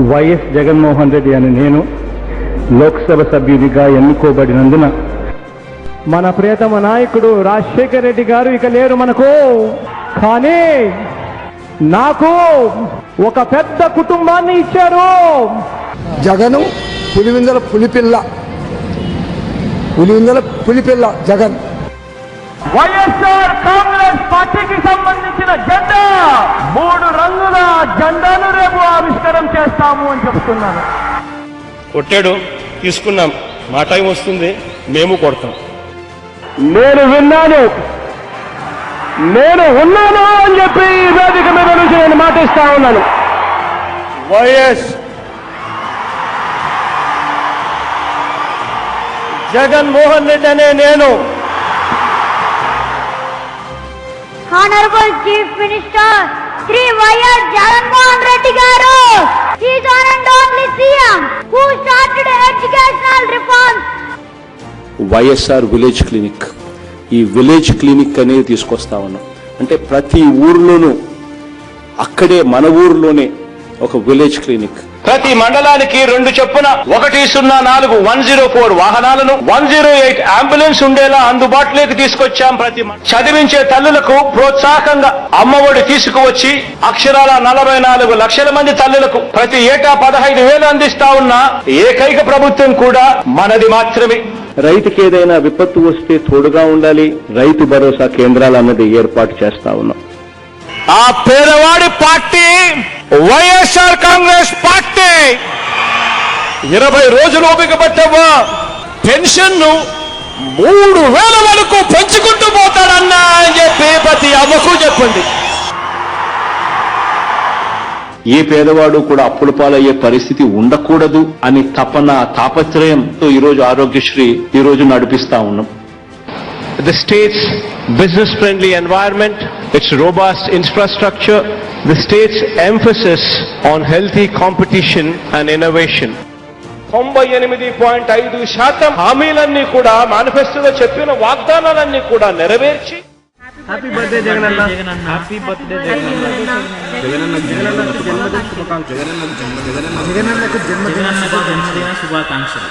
YS Jaganmohan Reddy అని నేను లోక్సభ సభ్యునిగా ఎన్నుకోబడినందున మన ప్రియతమ నాయకుడు రాజశేఖర రెడ్డి గారు ఇక లేరు మనకు. కానీ నాకు ఒక పెద్ద కుటుంబాన్ని ఇచ్చారు. జగను పులివిందల పులిపిల్ల. పులివిందల పులిపిల్ల జగన్. వైఎస్ఆర్ కాంగ్రెస్ పార్టీకి సంబంధించిన జెండా రంగుల జెండాను రేపు ఆవిష్కరణ చేస్తాము అని చెప్తున్నాను. కొట్టాడు తీసుకున్నాం. మా టైం వస్తుంది మేము కొడతాం. నేను విన్నాను. నేను ఉన్నాను అని చెప్పి ఈ వేదిక మీద నుంచి నేను మాటిస్తా ఉన్నాను. వైఎస్ జగన్మోహన్ రెడ్డి అనే నేను. Honorable Chief Minister Shri YS Jaganmohan Reddy గారు. YSR village clinic. ఈ విలేజ్ క్లినిక్ అనేది తీసుకొస్తా ఉన్నాం. అంటే ప్రతి ఊర్లోనూ అక్కడే మన ఊర్లోనే ఒక విలేజ్ క్లినిక్. ప్రతి మండలానికి రెండు చొప్పున ఒకటి సున్నా నాలుగు వన్ జీరో ఫోర్ వాహనాలను వన్ జీరో ఎయిట్ అంబులెన్స్ ఉండేలా అందుబాటులోకి తీసుకొచ్చాం ప్రతి చదివించే తల్లులకు ప్రోత్సాహకంగా అమ్మఒడి తీసుకువచ్చి అక్షరాల నలభై నాలుగు లక్షల మంది తల్లులకు ప్రతి ఏటా పదహైదు వేలు అందిస్తా ఉన్న ఏకైక ప్రభుత్వం కూడా మనది మాత్రమే. రైతుకి ఏదైనా విపత్తు వస్తే తోడుగా ఉండాలి రైతు భరోసా కేంద్రాలు అన్నది ఏర్పాటు చేస్తా ఉన్నాం. ఆ పేదవాడి పార్టీ వైఎస్ఆర్ కాంగ్రెస్ పార్టీ. ఇరవై రోజులు ఓపిక పట్టవ్వా పెన్షన్ను మూడు వేల వరకు పెంచుకుంటూ పోతాడన్నా అని చెప్పి ప్రతి అవ్వకు చెప్పండి. ఏ పేదవాడు కూడా అప్పుల పాలయ్యే పరిస్థితి ఉండకూడదు అని తపన తాపత్రయంతో ఈరోజు ఆరోగ్యశ్రీ ఈ రోజు నడిపిస్తా ఉన్నాం. The state's business friendly environment, its robust infrastructure, the state's emphasis on healthy competition and innovation. తొంభై ఎనిమిది పాయింట్ ఐదు శాతం హామీలన్నీ కూడా మేనిఫెస్టోలో చెప్పిన వాగ్దానాలన్నీ కూడా నెరవేర్చి హ్యాపీ బర్త్డే జగన్ అన్న హ్యాపీ బర్త్డే జగన్ జగనన్నకు జన్మదిన శుభాకాంక్షలు జగనన్నకు జన్మదిన శుభాకాంక్షలు